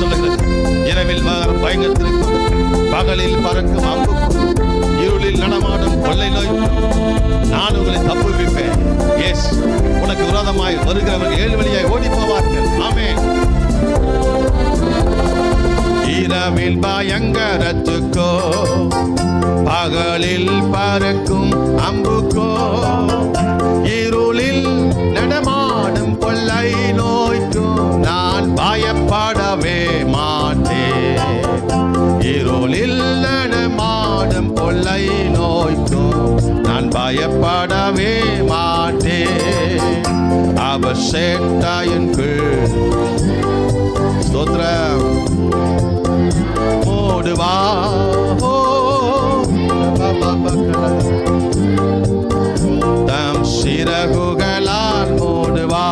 சொல்லுகிறது. இரவில் வரும் பகலில் பறக்கும் அம்புக்கும் இருளில் நடமாடும் கொள்ளை நோய்க்கும் நான் உங்களை தப்புவிப்பேன். எஸ் உனக்கு விரோதமாய் வருகிறவர்கள் ஏழு வழியாய் ஓடி போவார்கள். ஆமே இரவில் பயங்கரத்துக்கோ பகலில் பறக்கும் அம்புக்கோ இருளில் நடமாடும் கொள்ளை நோய்க்கும் நான் பயப்படவே பயப்படவே மாட்டே அவர் சேட்டாயின் கீழ் ஸ்தோத்ரம் ஓடுவா தம் சிறகுகளால் ஓடுவா